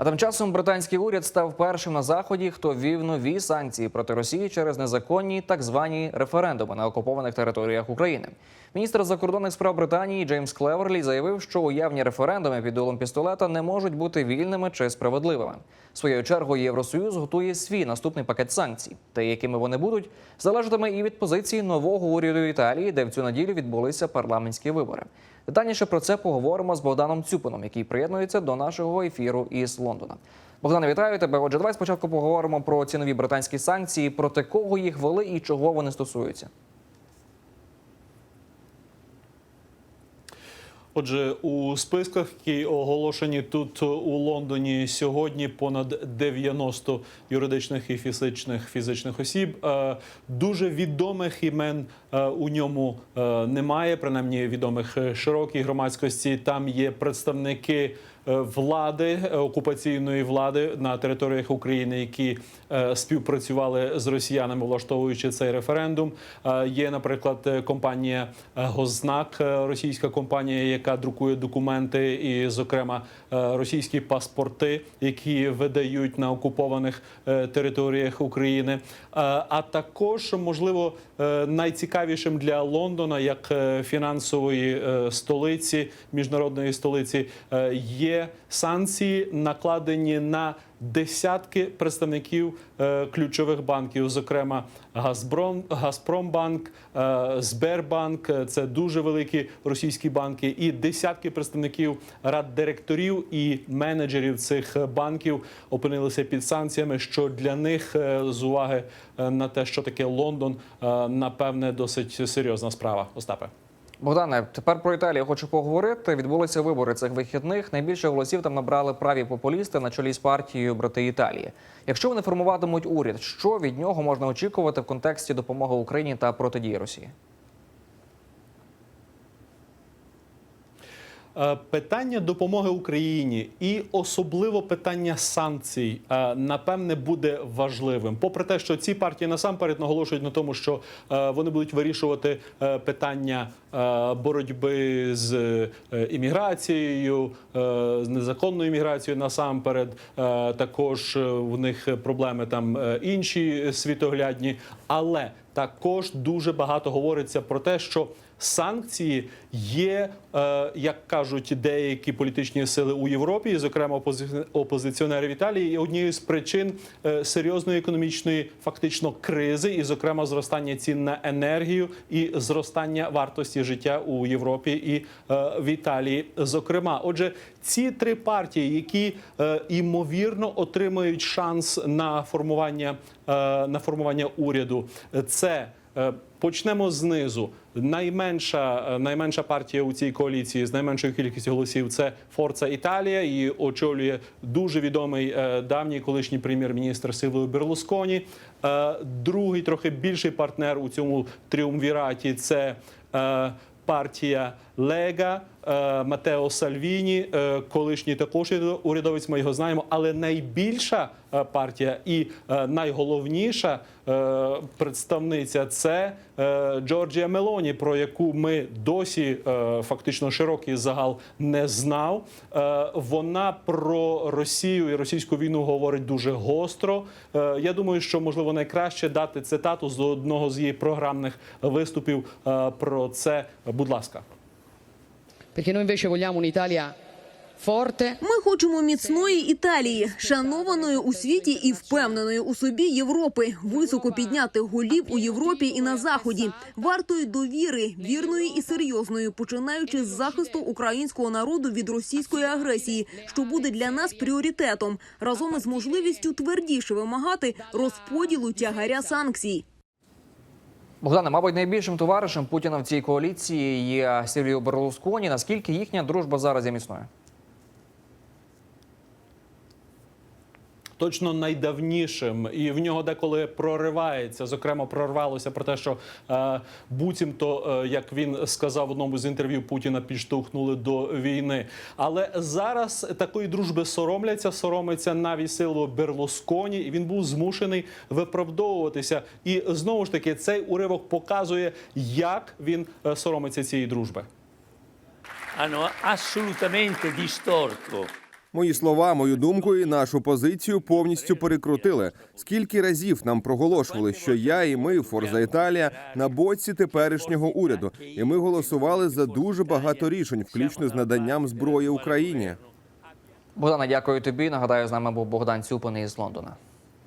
А тим часом британський уряд став першим на заході, хто ввів нові санкції проти Росії через незаконні так звані референдуми на окупованих територіях України. Міністр закордонних справ Британії Джеймс Клеверлі заявив, що уявні референдуми під дулом пістолета не можуть бути вільними чи справедливими. Своєю чергою Євросоюз готує свій наступний пакет санкцій. Те, якими вони будуть, залежатиме і від позиції нового уряду Італії, де в цю неділю відбулися парламентські вибори. Детальніше про це поговоримо з Богданом Цюпином, який приєднується до нашого ефіру із Лондона. Богдане, вітаю тебе. Отже, давай спочатку поговоримо про ці нові британські санкції, проти кого їх вели і чого вони стосуються. Отже, у списках, які оголошені тут у Лондоні сьогодні, понад 90 юридичних і фізичних фізичних осіб. Е, Дуже відомих імен е, у ньому е, немає, принаймні відомих е, широкій громадськості. Там є представники. Е, Влади е, окупаційної влади на територіях України, які е, співпрацювали з росіянами, влаштовуючи цей референдум. Є, наприклад, компанія Гознак, російська компанія, яка друкує документи, і, зокрема, російські паспорти, які видають на окупованих територіях України. А також, можливо, найцікавішим для Лондона, як фінансової столиці, міжнародної столиці, е, є санкції, накладені на десятки представників е, ключових банків, зокрема Газпром, Газпромбанк, е, Сбербанк. е, Це дуже великі російські банки, і десятки представників рад директорів і менеджерів цих банків опинилися під санкціями. Що для них з уваги на те, що таке Лондон, напевне, досить серйозна справа. Остапе. Богдане, тепер про Італію хочу поговорити. Відбулися вибори цих вихідних. Найбільше голосів там набрали праві популісти на чолі з партією Брати Італії. Якщо вони формуватимуть уряд, що від нього можна очікувати в контексті допомоги Україні та протидії Росії? Питання допомоги Україні і особливо питання санкцій е, напевне буде важливим. Попри те, що ці партії насамперед наголошують на тому, що е, вони будуть вирішувати е, питання е, боротьби з е, імміграцією, е, з незаконною імміграцією насамперед. Е, Також е, в них проблеми там е, інші світоглядні, але також дуже багато говориться про те, що санкції є, е, як кажуть деякі політичні сили у Європі, зокрема опози- опозиціонери в Італії, і однією з причин е, серйозної економічної фактично кризи, і, зокрема, зростання цін на енергію і зростання вартості життя у Європі і е, в Італії. Зокрема, отже, ці три партії, які е, ймовірно отримають шанс на формування е, на формування уряду, це почнемо знизу. Найменша е, найменша партія у цій коаліції з найменшою кількістю голосів це Форца Італія. Її очолює дуже відомий е, давній колишній прем'єр-міністр Силою Берлусконі. Е, Другий трохи більший партнер у цьому тріумвіраті це. е, Партія Лега е, Матео Сальвіні, е, колишній також урядовець. Ми його знаємо, але найбільша е, партія і е, найголовніша е, представниця це е, Джорджія Мелоні, про яку ми досі е, фактично широкий загал не знав. Е, Вона про Росію і російську війну говорить дуже гостро. Е, Я думаю, що можливо найкраще дати цитату з одного з її програмних виступів е, про це. Будь ласка. Perché noi invece vogliamo un'Italia Ми хочемо міцної Італії, шанованої у світі і впевненої у собі Європи, високо підняти голів у Європі і на заході, вартої довіри, вірної і серйозної, починаючи з захисту українського народу від російської агресії, що буде для нас пріоритетом, разом із можливістю твердіше вимагати розподілу тягаря санкцій. Богдане, мабуть, найбільшим товаришем Путіна в цій коаліції є Сергій Берлусконі. Наскільки їхня дружба зараз є міцною? Точно найдавнішим, і в нього деколи проривається. Зокрема, прорвалося про те, що е, буцімто, е, як він сказав в одному з інтерв'ю, Путіна підштовхнули до війни. Але зараз такої дружби соромляться, соромиться навіть силу Берлусконі, і він був змушений виправдовуватися. І знову ж таки, цей уривок показує, як він е, соромиться цієї дружби. hanno assolutamente distorto Мої слова, мою думку і нашу позицію повністю перекрутили. Скільки разів нам проголошували, що я і ми, Форза Італія, на боці теперішнього уряду, і ми голосували за дуже багато рішень, включно з наданням зброї Україні. Богдана, дякую тобі. Нагадаю, з нами був Богдан Цюпин із Лондона.